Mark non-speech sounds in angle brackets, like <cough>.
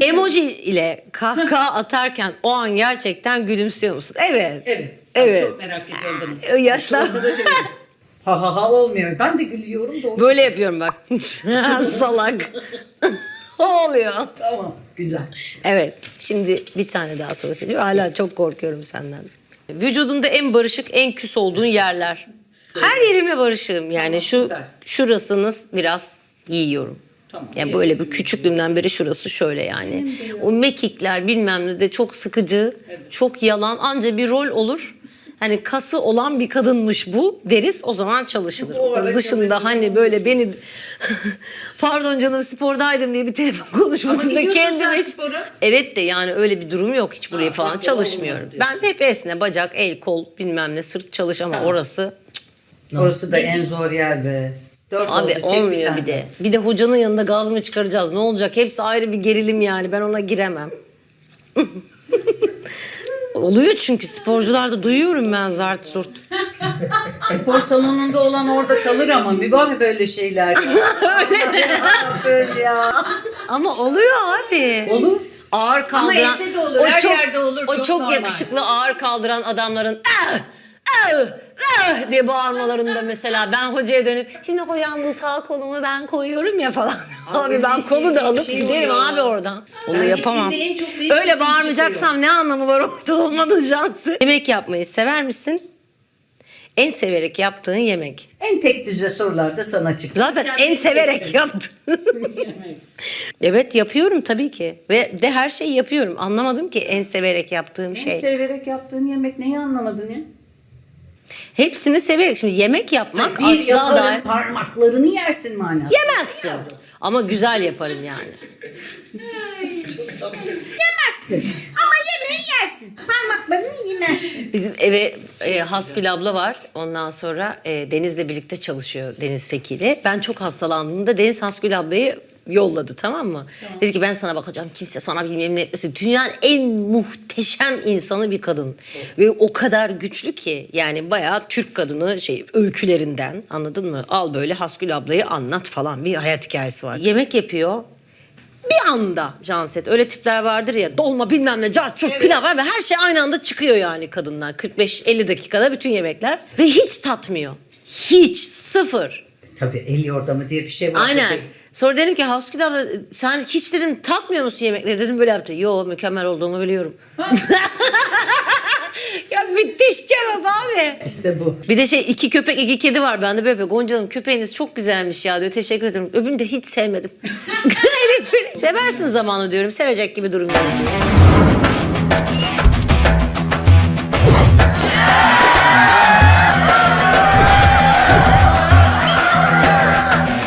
Emoji ile kahkaha atarken o an gerçekten gülümsüyor musun? Evet. Evet. Evet. Çok merak ediyorum. <laughs> Yaşlar Ortada şöyle. Ha ha ha olmuyor. Ben de gülüyorum da. böyle yapıyorum bak. <laughs> Salak. <laughs> oluyor. Tamam. Güzel. Evet. Şimdi bir tane daha soru seçiyorum. Hala çok korkuyorum senden. Vücudunda en barışık, en küs olduğun yerler. Her yerimle barışığım. Yani şu şurasınız biraz yiyorum. Tamam. Yani böyle bir küçüklüğümden beri şurası şöyle yani. O mekikler bilmem ne de çok sıkıcı, çok yalan. Anca bir rol olur. Hani kası olan bir kadınmış bu deriz o zaman çalışılır. O Onun dışında hani böyle beni <laughs> pardon canım spordaydım diye bir telefon konuşmasında kendime hiç-. Evet de yani öyle bir durum yok hiç buraya Ha, falan yok, çalışmıyorum. olmaz diyorsun. Ben hep esne bacak, el, kol bilmem ne sırt çalış ama orası Orası da en zor yer be. Dört Abi oldu, çek olmuyor tane. bir de. Bir de hocanın yanında gaz mı çıkaracağız? Ne olacak? Hepsi ayrı bir gerilim yani. Ben ona giremem. <laughs> Oluyor çünkü sporcularda duyuyorum ben zart zurt. <laughs> Spor salonunda olan orada kalır ama mübah böyle şeyler. <laughs> Öyle mi? ya. Ama oluyor abi. Olur. Ağır kaldıran. evde de olur, her yerde olur, O çok çok, normal. yakışıklı ağır kaldıran adamların ah, ah, ah diye bağırmalarında mesela ben hocaya dönüp şimdi hocam bu sağ kolumu ben koyuyorum ya falan. Abi, ben bir kolu şey- da alıp şey giderim oluyor. abi oradan. Onu Ben yapamam. gittiğimde en çok benim Öyle sesim bağırmayacaksam ne anlamı var orada olmanın şansı. Yemek yapmayı sever misin? En severek yaptığın yemek. En tek düze sorular da sana çıktı. Zaten en tek severek <laughs> yaptım. <laughs> evet yapıyorum tabii ki. Ve de her şeyi yapıyorum. Anlamadım ki en severek yaptığım En şey. severek yaptığın yemek neyi anlamadın ya? Hepsini severek. Şimdi yemek yapmak Bir açlığa yaparım dair. parmaklarını yersin manası. Yemezsin. Ama güzel yaparım yani. Yemezsin. Ama yemeği yersin. Parmaklarını yemezsin. Bizim eve e, Haskül abla var. Ondan sonra e, Deniz'le birlikte çalışıyor Deniz Seki ile. Ben çok hastalandığımda Deniz Haskül ablayı yolladı tamam mı? Dedi ki ben sana bakacağım kimse sana bilmem ne etmesin. Dünyanın en muhteşem insanı bir kadın. Ve o kadar güçlü ki yani bayağı Türk kadını şey öykülerinden anladın mı? Al böyle Haskül ablayı anlat falan bir hayat hikayesi var. Yemek yapıyor. Bir anda Janset öyle tipler vardır ya dolma bilmem ne cart curt pilav var ve her şey aynı anda çıkıyor yani kadınlar 45-50 dakikada bütün yemekler ve hiç tatmıyor. Hiç sıfır. Tabii el yordamı diye bir şey var. Aynen. tabii. Sonra dedim ki Havskül abla sen hiç dedim tatmıyor musun yemekleri? Dedim böyle yaptı. Yo mükemmel olduğunu biliyorum. <laughs> ya müthiş cevap abi. İşte bu. Bir de şey iki köpek iki kedi var bende böyle Gonca Hanım köpeğiniz çok güzelmiş ya diyor teşekkür ederim. Öbürünü de hiç sevmedim. <laughs> Seversin zamanı diyorum sevecek gibi durum yok.